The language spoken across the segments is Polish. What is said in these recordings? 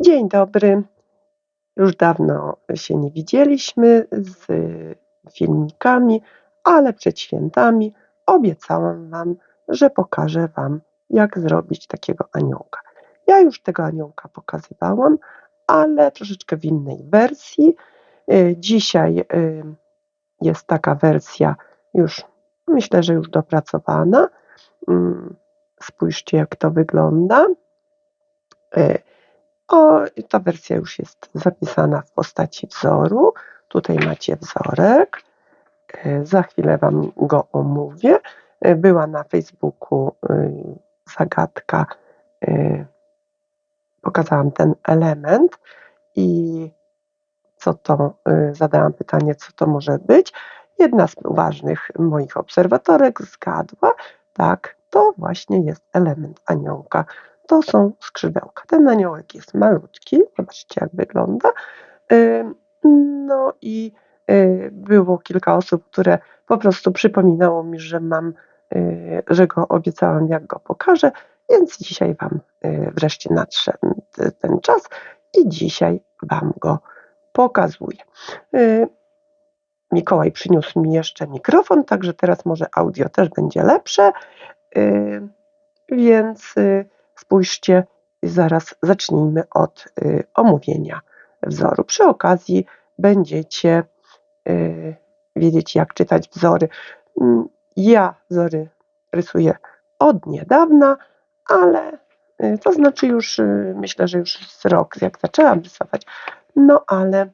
Dzień dobry. Już dawno się nie widzieliśmy z filmikami, ale przed świętami obiecałam Wam, że pokażę Wam, jak zrobić takiego aniołka. Ja już tego aniołka pokazywałam, ale troszeczkę w innej wersji. Y, dzisiaj y, jest taka wersja już, myślę, że już dopracowana. Mm, spójrzcie, jak to wygląda. O, ta wersja już jest zapisana w postaci wzoru. Tutaj macie wzorek. E, za chwilę Wam go omówię. E, była na Facebooku e, zagadka. Pokazałam ten element i co to, zadałam pytanie, co to może być. Jedna z uważnych moich obserwatorek zgadła, tak, to właśnie jest element aniołka to są skrzydełka. Ten aniołek jest malutki, zobaczcie jak wygląda. No i y, było kilka osób, które po prostu przypominało mi, że mam, y, że go obiecałam, jak go pokażę, więc dzisiaj Wam y, wreszcie nadszedł ten czas i dzisiaj Wam go pokazuję. Mikołaj przyniósł mi jeszcze mikrofon, także teraz może audio też będzie lepsze, więc Spójrzcie, zaraz zacznijmy od y, omówienia wzoru. Przy okazji będziecie y, wiedzieć, jak czytać wzory. Mm, ja wzory rysuję od niedawna, ale y, to znaczy już, myślę, że już z rok, jak zaczęłam rysować, no ale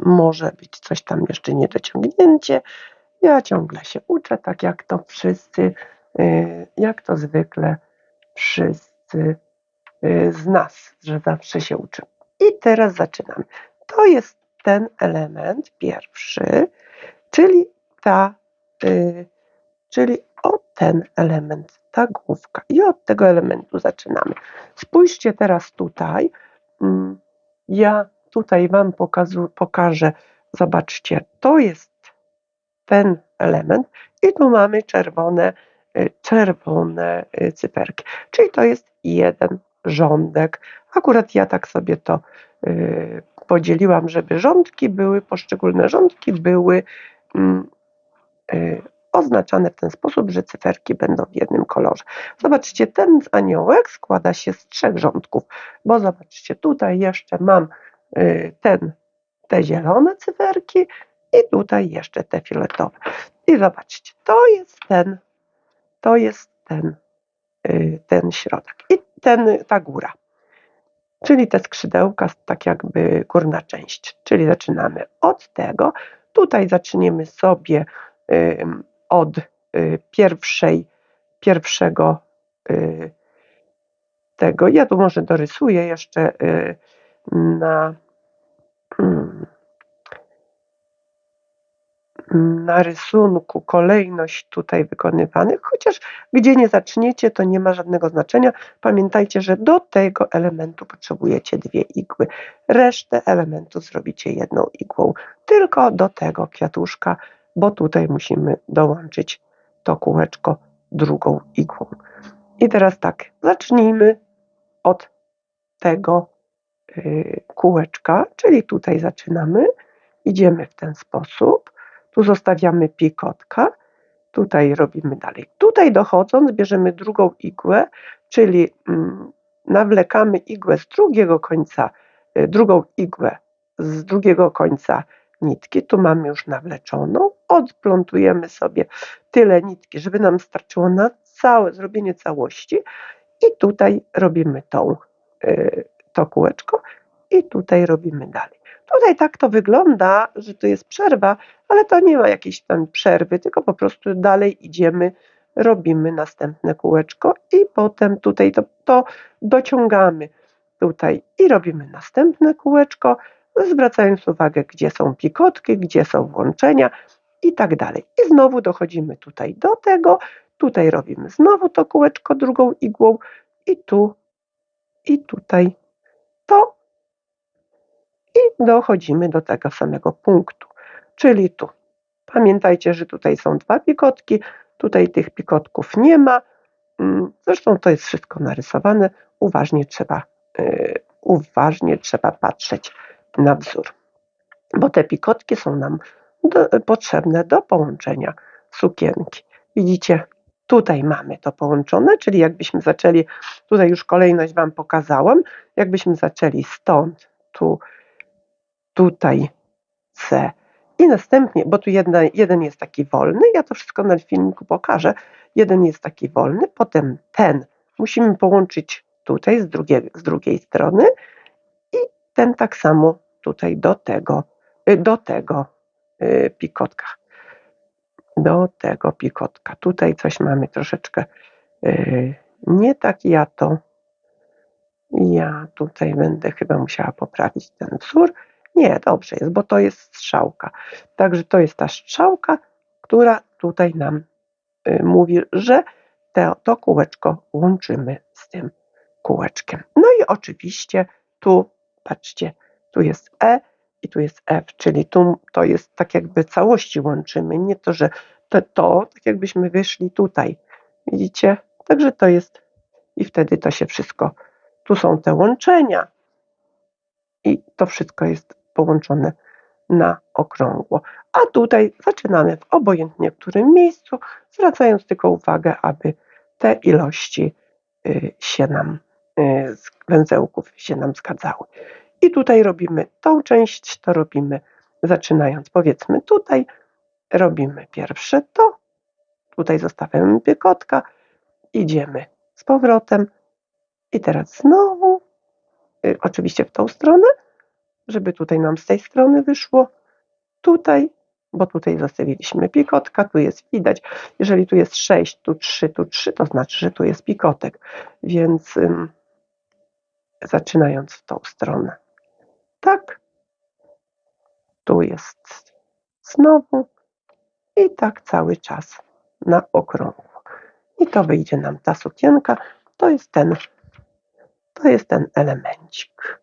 może być coś tam jeszcze niedociągnięcie. Ja ciągle się uczę, tak jak to wszyscy, jak to zwykle wszyscy y, z nas, że zawsze się uczymy. I teraz zaczynamy. To jest ten element pierwszy, czyli ta, y, czyli o ten element, ta główka. I od tego elementu zaczynamy. Spójrzcie teraz tutaj. Mm, ja tutaj Wam pokazu, pokażę, zobaczcie, to jest ten element i tu mamy czerwone czerwone y, cyferki. Czyli to jest jeden rządek. Akurat ja tak sobie to y, podzieliłam, żeby rządki były, poszczególne rządki były mm, oznaczane w ten sposób, że cyferki będą w jednym kolorze. Zobaczcie, ten aniołek składa się z trzech rządków, bo zobaczcie, tutaj jeszcze mam ten, te zielone cyferki i tutaj jeszcze te fioletowe. I zobaczcie, to jest ten to jest ten, y, ten środek i ten, ta góra. Czyli te skrzydełka, tak jakby górna część. Czyli zaczynamy od tego. Tutaj zaczniemy sobie od y, pierwszej, pierwszego y, tego. Ja tu może dorysuję jeszcze na hmm, na rysunku kolejność tutaj wykonywanych, chociaż gdzie nie zaczniecie, to nie ma żadnego znaczenia. Pamiętajcie, że do tego elementu potrzebujecie dwie igły. Resztę elementów zrobicie jedną igłą, tylko do tego kwiatuszka, bo tutaj musimy dołączyć to kółeczko drugą igłą. I teraz tak, zacznijmy od tego y, kółeczka, czyli tutaj zaczynamy, idziemy w ten sposób tu zostawiamy pikotka, tutaj robimy dalej. Tutaj dochodząc bierzemy drugą igłę, czyli mm, nawlekamy igłę z drugiego końca, y, drugą igłę z drugiego końca nitki, tu mamy już nawleczoną, odplątujemy sobie tyle nitki, żeby nam starczyło na całe zrobienie całości. I tutaj robimy tą, y, to kółeczko i tutaj robimy dalej. Tutaj tak to wygląda, że tu jest przerwa, ale to nie ma jakiejś tam przerwy, tylko po prostu dalej idziemy, robimy następne kółeczko i potem tutaj to, to dociągamy tutaj i robimy następne kółeczko, zwracając uwagę, gdzie są pikotki, gdzie są włączenia i tak dalej. I znowu dochodzimy tutaj do tego, tutaj robimy znowu to kółeczko drugą igłą i tu, i tutaj to dochodzimy do tego samego punktu, czyli tu. Pamiętajcie, że tutaj są dwa pikotki, tutaj tych pikotków nie ma. Mm, zresztą to jest wszystko narysowane, uważnie trzeba, y, uważnie trzeba patrzeć na wzór, bo te pikotki są nam do, potrzebne do połączenia sukienki. Widzicie, tutaj mamy to połączone, czyli jakbyśmy zaczęli, tutaj już kolejność Wam pokazałam, jakbyśmy zaczęli stąd, tu, tutaj C i następnie, bo tu jedna, jeden jest taki wolny, ja to wszystko na filmiku pokażę, jeden jest taki wolny, potem ten musimy połączyć tutaj z, drugiej, z drugiej strony i ten tak samo tutaj do tego, y, do tego y, pikotka. Do tego pikotka. Tutaj coś mamy troszeczkę y, nie tak ja to ja tutaj będę chyba musiała poprawić ten wzór. Nie, dobrze jest, bo to jest strzałka. Także to jest ta strzałka, która tutaj nam y, mówi, że te, to kółeczko łączymy z tym kółeczkiem. No i oczywiście tu, patrzcie, tu jest E i tu jest F, czyli tu to jest tak jakby całości łączymy, nie to, że to, to tak jakbyśmy wyszli tutaj. Widzicie? Także to jest i wtedy to się wszystko, tu są te łączenia i to wszystko jest połączone na okrągło. A tutaj zaczynamy w obojętnie którym miejscu, zwracając tylko uwagę, aby te ilości y, się nam, y, węzełków się nam zgadzały. I tutaj robimy tą część, to robimy zaczynając powiedzmy tutaj, robimy pierwsze to, tutaj zostawiamy piekotka, idziemy z powrotem i teraz znowu, y, oczywiście w tą stronę, żeby tutaj nam z tej strony wyszło, tutaj, bo tutaj zostawiliśmy pikotka, tu jest widać, jeżeli tu jest 6, tu 3, tu 3, to znaczy, że tu jest pikotek, więc ym, zaczynając w tą stronę, tak, tu jest znowu. I tak cały czas na okrągło. I to wyjdzie nam ta sukienka, to jest ten, to jest ten elemencik.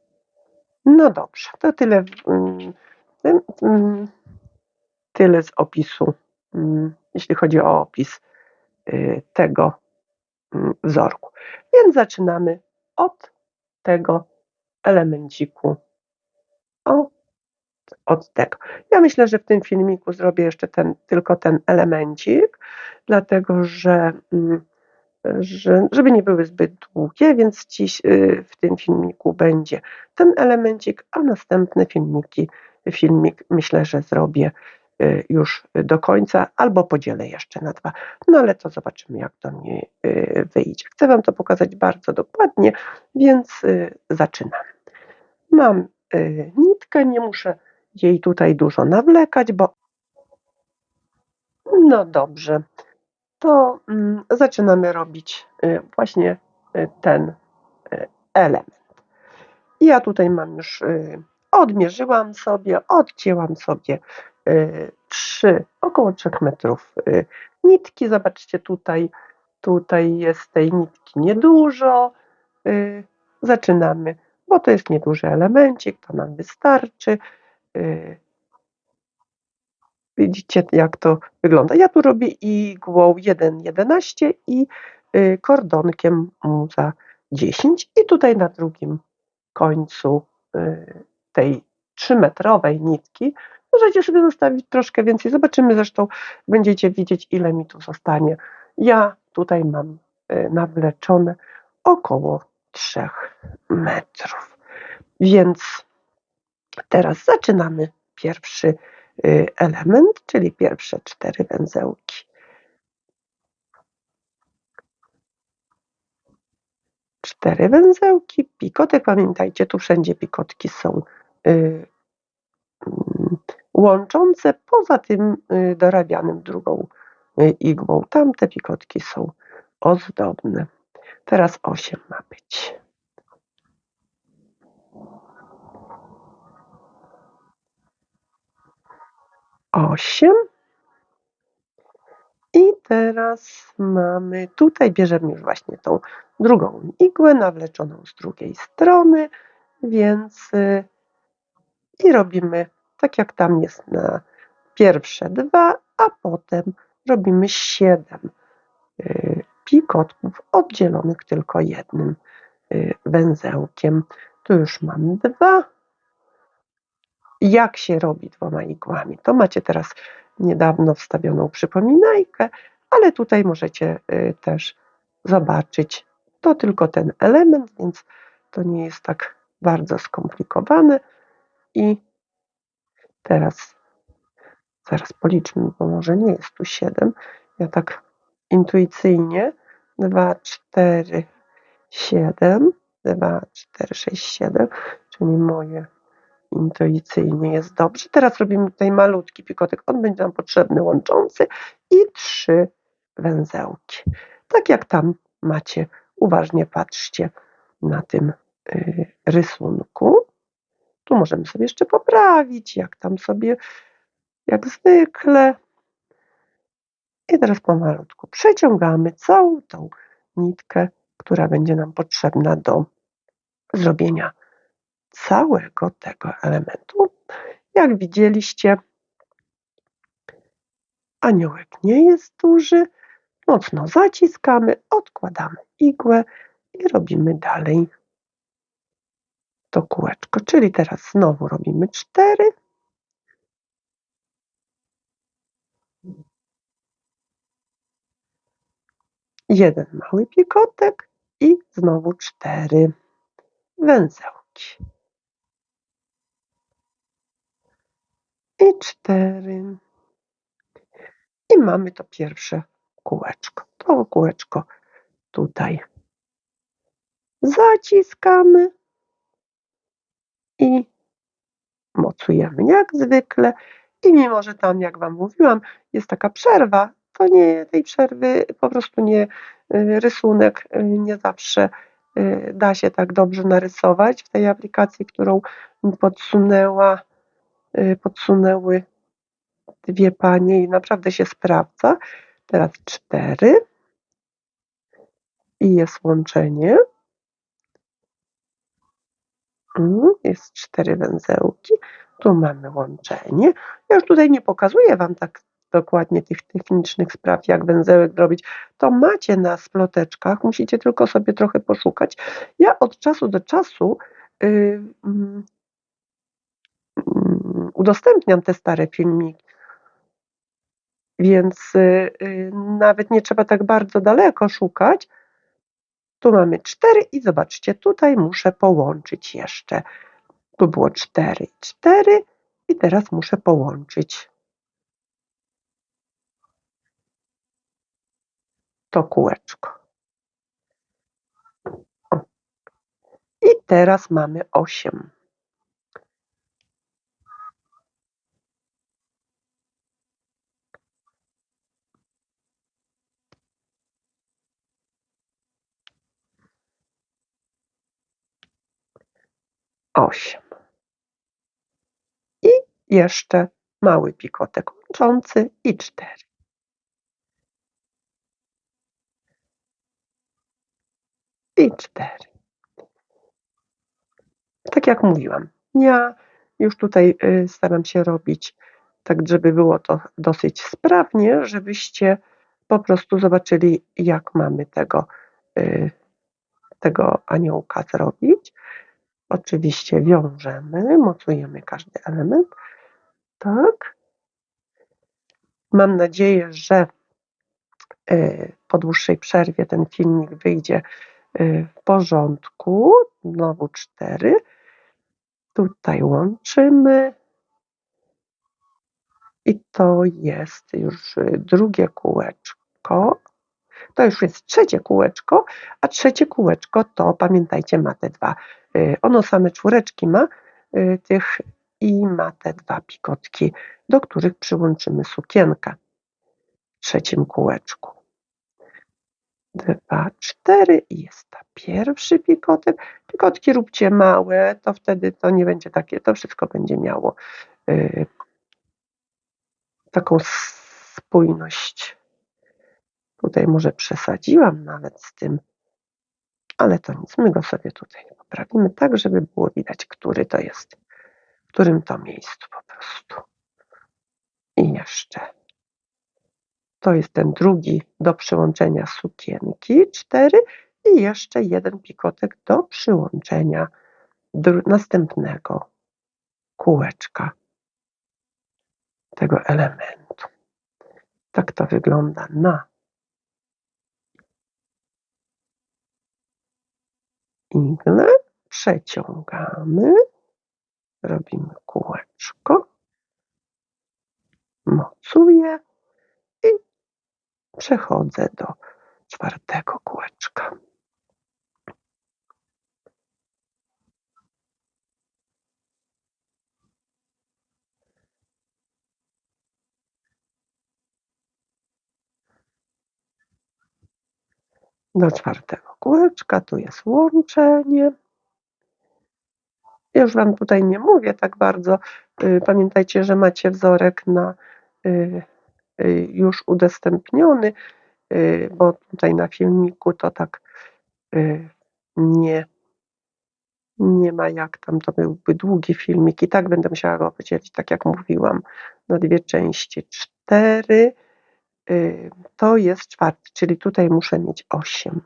No dobrze, to tyle, mm, mm, tyle z opisu, mm, jeśli chodzi o opis y, tego wzorku. Więc zaczynamy od tego elemenciku, od, od tego. Ja myślę, że w tym filmiku zrobię jeszcze ten, tylko ten elemencik, dlatego że że, żeby nie były zbyt długie, więc dziś y, w tym filmiku będzie ten elemencik, a następne filmiki, filmik myślę, że zrobię y, już do końca, albo podzielę jeszcze na dwa. No ale to zobaczymy, jak to mi y, wyjdzie. Chcę Wam to pokazać bardzo dokładnie, więc zaczynam. Mam nitkę, nie muszę jej tutaj dużo nawlekać, bo no dobrze to mm, zaczynamy robić y, właśnie y, ten y, element. Ja tutaj mam już, odmierzyłam sobie, odcięłam sobie trzy, około 3 metrów nitki. Zobaczcie tutaj, tutaj jest tej nitki niedużo. Zaczynamy, bo to jest nieduży elemencik, to nam wystarczy. Widzicie, jak to wygląda. Ja tu robię igłą 1,11 i y, kordonkiem muza 10 i tutaj na drugim końcu y, tej 3-metrowej nitki możecie sobie zostawić troszkę więcej. Zobaczymy zresztą, będziecie widzieć, ile mi tu zostanie. Ja tutaj mam y, nawleczone około 3 metrów. Więc teraz zaczynamy pierwszy element, czyli pierwsze cztery węzełki. Cztery węzełki, pikotek, pamiętajcie, tu wszędzie pikotki są y, mm, łączące, poza tym y, dorabianym drugą igłą. Tamte pikotki są ozdobne. Teraz osiem ma być. Osiem. I teraz mamy, tutaj bierzemy już właśnie tą drugą igłę nawleczoną z drugiej strony, więc y, i robimy tak jak tam jest na pierwsze dwa, a potem robimy siedem y, pikotków oddzielonych tylko jednym y, węzełkiem. Tu już mam dwa. Jak się robi dwoma igłami? To macie teraz niedawno wstawioną przypominajkę, ale tutaj możecie y, też zobaczyć. To tylko ten element, więc to nie jest tak bardzo skomplikowane. I teraz zaraz policzmy, bo może nie jest tu 7. Ja tak intuicyjnie 2, 4, 7, 2, 4, 6, 7, czyli moje intuicyjnie jest dobrze. Teraz robimy tutaj malutki pikotek, on będzie nam potrzebny łączący i trzy węzełki. Tak jak tam macie, uważnie patrzcie na tym y, rysunku. Tu możemy sobie jeszcze poprawić, jak tam sobie, jak zwykle. I teraz pomalutku przeciągamy całą tą nitkę, która będzie nam potrzebna do zrobienia całego tego elementu. Jak widzieliście, aniołek nie jest duży. Mocno zaciskamy, odkładamy igłę i robimy dalej to kółeczko. Czyli teraz znowu robimy cztery. Jeden mały pikotek i znowu cztery węzełki. I cztery. I mamy to pierwsze kółeczko. To kółeczko tutaj zaciskamy i mocujemy jak zwykle. I mimo, że tam, jak Wam mówiłam, jest taka przerwa, to nie tej przerwy po prostu nie y, rysunek y, nie zawsze y, da się tak dobrze narysować w tej aplikacji, którą podsunęła, podsunęły dwie panie i naprawdę się sprawdza. Teraz cztery i jest łączenie. Mm, jest cztery węzełki. Tu mamy łączenie. Ja już tutaj nie pokazuję Wam tak dokładnie tych technicznych spraw, jak węzełek robić. To macie na sploteczkach, musicie tylko sobie trochę poszukać. Ja od czasu do czasu yy, yy, udostępniam te stare filmiki, więc yy, nawet nie trzeba tak bardzo daleko szukać. Tu mamy cztery i zobaczcie, tutaj muszę połączyć jeszcze. Tu było cztery, cztery i teraz muszę połączyć to kółeczko. I teraz mamy osiem. Osiem. I jeszcze mały pikotek łączący i cztery. I cztery. Tak jak mówiłam, ja już tutaj y, staram się robić tak, żeby było to dosyć sprawnie, żebyście po prostu zobaczyli, jak mamy tego, y, tego aniołka zrobić. Oczywiście wiążemy, mocujemy każdy element. Tak. Mam nadzieję, że y, po dłuższej przerwie ten filmik wyjdzie y, w porządku. Znowu cztery. Tutaj łączymy. I to jest już y, drugie kółeczko. To już jest trzecie kółeczko, a trzecie kółeczko to pamiętajcie ma te dwa. Y, ono same czwóreczki ma y, tych i ma te dwa pikotki, do których przyłączymy sukienkę w trzecim kółeczku. Dwa, cztery i jest ta pierwszy pikotek. Pikotki róbcie małe, to wtedy to nie będzie takie, to wszystko będzie miało y, taką spójność Tutaj może przesadziłam nawet z tym, ale to nic, my go sobie tutaj poprawimy tak, żeby było widać, który to jest, w którym to miejscu po prostu. I jeszcze. To jest ten drugi do przyłączenia sukienki, cztery i jeszcze jeden pikotek do przyłączenia następnego kółeczka tego elementu. Tak to wygląda na igle. Przeciągamy, robimy kółeczko, mocuję i przechodzę do czwartego kółeczka. Do czwartego kółeczka, tu jest łączenie. Już Wam tutaj nie mówię tak bardzo. Y, pamiętajcie, że macie wzorek na y, y, już udostępniony, bo tutaj na filmiku to tak nie, nie ma jak tam, to byłby długi filmik i tak będę musiała go podzielić, tak jak mówiłam, na dwie części. Cztery to jest czwarty, czyli tutaj muszę mieć osiem.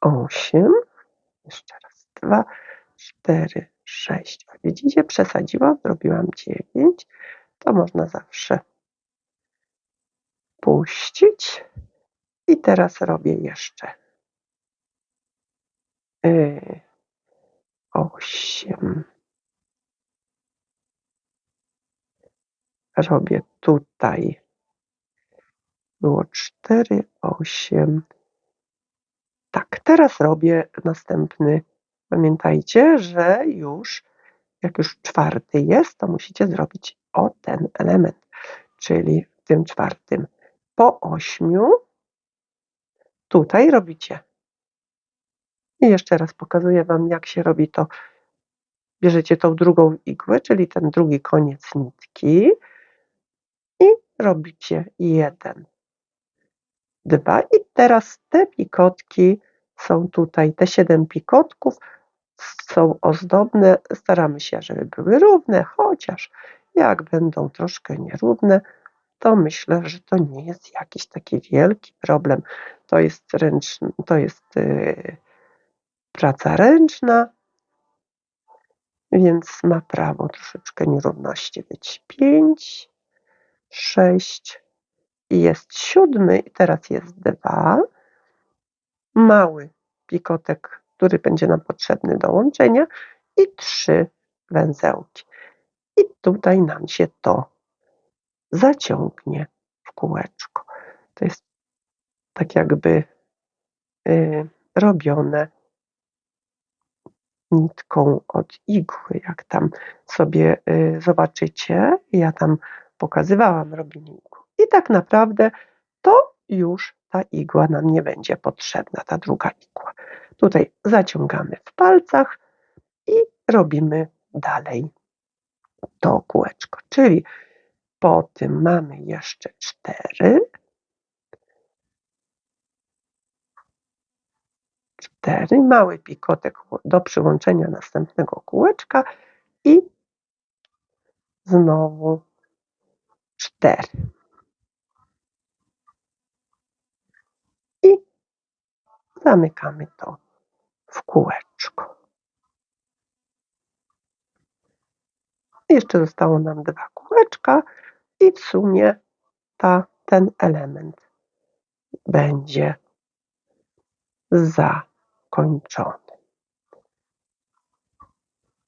Osiem, jeszcze raz, dwa, cztery, sześć. Widzicie, przesadziłam, zrobiłam dziewięć. To można zawsze puścić. I teraz robię jeszcze yy, osiem. Robię tutaj. Było 4, 8. Tak, teraz robię następny. Pamiętajcie, że już jak już czwarty jest, to musicie zrobić o ten element, czyli w tym czwartym. Po ośmiu tutaj robicie. I jeszcze raz pokazuję Wam, jak się robi to. Bierzecie tą drugą igłę, czyli ten drugi koniec nitki robicie jeden, dwa i teraz te pikotki są tutaj, te siedem pikotków są ozdobne, staramy się, żeby były równe, chociaż jak będą troszkę nierówne, to myślę, że to nie jest jakiś taki wielki problem. To jest ręczny, to jest yy, praca ręczna, więc ma prawo troszeczkę nierówności być. Pięć, sześć i jest siódmy i teraz jest dwa. Mały pikotek, który będzie nam potrzebny do łączenia i trzy węzełki. I tutaj nam się to zaciągnie w kółeczko. To jest tak jakby y, robione nitką od igły, jak tam sobie y, zobaczycie. Ja tam pokazywałam robiniku. I tak naprawdę to już ta igła nam nie będzie potrzebna, ta druga igła. Tutaj zaciągamy w palcach i robimy dalej to kółeczko. Czyli po tym mamy jeszcze cztery. Cztery, mały pikotek do przyłączenia następnego kółeczka i znowu cztery. I zamykamy to w kółeczko. Jeszcze zostało nam dwa kółeczka i w sumie ta, ten element będzie zakończony.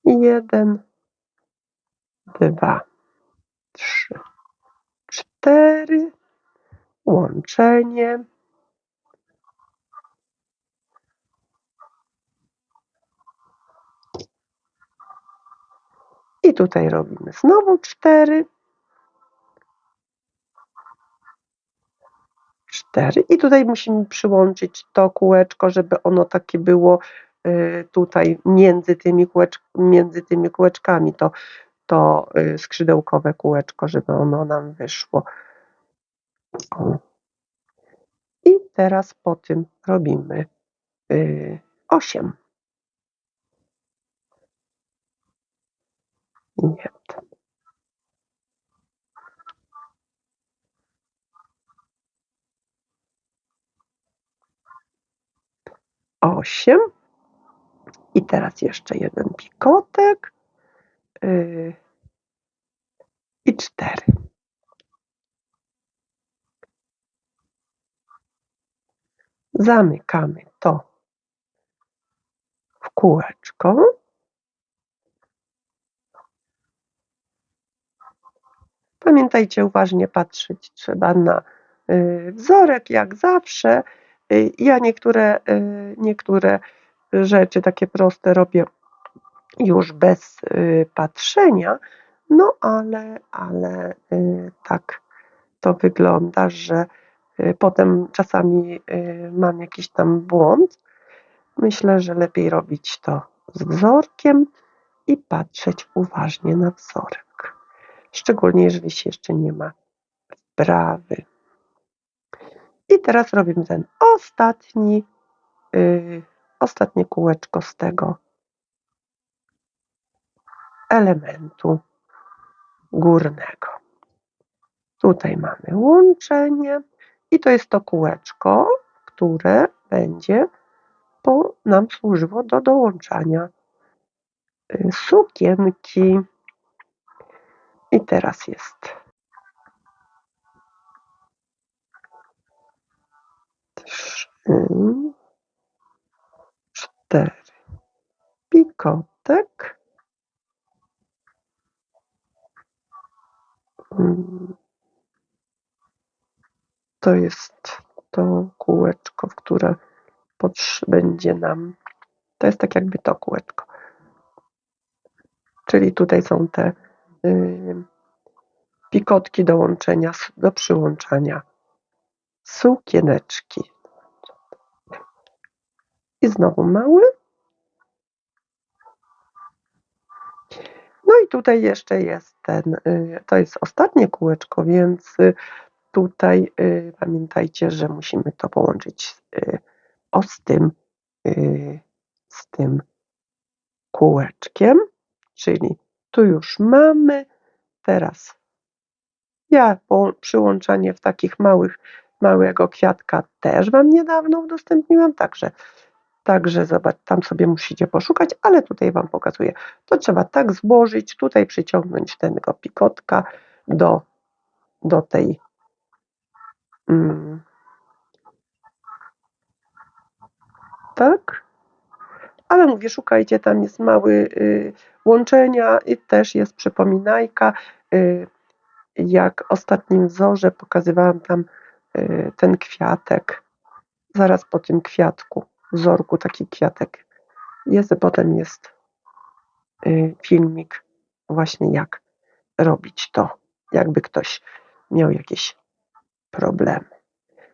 Jeden, dwa, trzy, cztery, łączenie. I tutaj robimy znowu cztery. Cztery. I tutaj musimy przyłączyć to kółeczko, żeby ono takie było y, tutaj między tymi, kółecz, między tymi kółeczkami. To to y, skrzydełkowe kółeczko, żeby ono nam wyszło. I teraz po tym robimy y, osiem. Nie. 8 i teraz jeszcze jeden pikotek i 4. Zamykamy to w kółeczko. Pamiętajcie, uważnie patrzeć trzeba na y, wzorek, jak zawsze. Y, Ja niektóre, niektóre rzeczy takie proste robię już bez y, patrzenia, no ale, ale y, tak to wygląda, że y, potem czasami mam jakiś tam błąd. Myślę, że lepiej robić to z wzorkiem i patrzeć uważnie na wzorek. Szczególnie jeżeli się jeszcze nie ma wprawy. I teraz robimy ten ostatni, y, ostatnie kółeczko z tego elementu górnego. Tutaj mamy łączenie i to jest to kółeczko, które będzie po, nam służyło do dołączania y, sukienki. I teraz jest trzy, cztery pikotek. Mm. To jest to kółeczko, w które będzie nam. To jest tak jakby to kółeczko. Czyli tutaj są te y, pikotki do łączenia, do przyłączania sukieneczki. I znowu mały. No i tutaj jeszcze jest ten, y, to jest ostatnie kółeczko, więc y, tutaj y, pamiętajcie, że musimy to połączyć y, o z tym, z tym kółeczkiem, czyli tu już mamy, teraz ja przyłączanie w takich małych, małego kwiatka też Wam niedawno udostępniłam, także Także zobacz, tam sobie musicie poszukać, ale tutaj Wam pokazuję. To trzeba tak złożyć, tutaj przyciągnąć tego pikotka do, do tej mm, tak. Ale mówię, szukajcie, tam jest mały y, łączenia i też jest przypominajka. Y, jak ostatnim wzorze pokazywałam tam y, ten kwiatek, zaraz po tym kwiatku wzorku taki kwiatek jest, potem jest y, filmik właśnie jak robić to, jakby ktoś miał jakieś problemy,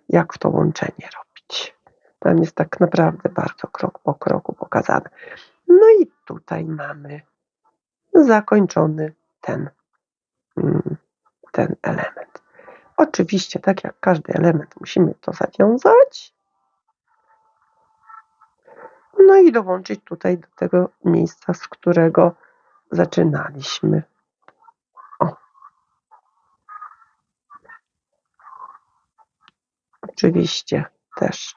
jak to łączenie robić. Tam jest tak naprawdę bardzo krok po kroku pokazane. No i tutaj mamy zakończony ten, mm, ten element. Oczywiście, tak jak każdy element, musimy to zawiązać. No i dołączyć tutaj do tego miejsca, z którego zaczynaliśmy. O. Oczywiście też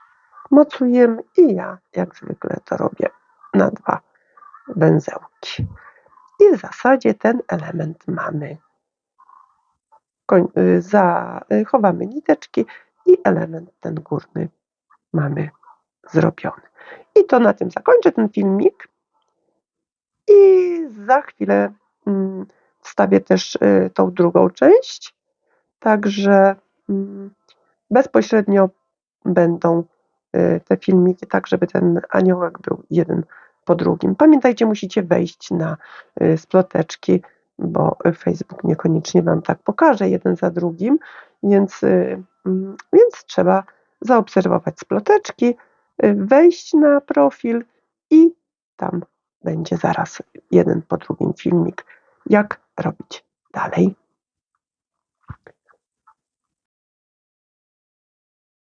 mocujemy i ja jak zwykle to robię na dwa węzełki. I w zasadzie ten element mamy. Za, chowamy niteczki i element ten górny mamy zrobiony. I to na tym zakończę ten filmik. I za chwilę mm, wstawię też y, tą drugą część. Także mm, bezpośrednio będą y, te filmiki, tak żeby ten aniołek był jeden po drugim. Pamiętajcie, musicie wejść na y, sploteczki, bo Facebook niekoniecznie Wam tak pokaże jeden za drugim, więc, mm, więc trzeba zaobserwować sploteczki, wejść na profil i tam będzie zaraz jeden po drugim filmik, jak robić dalej.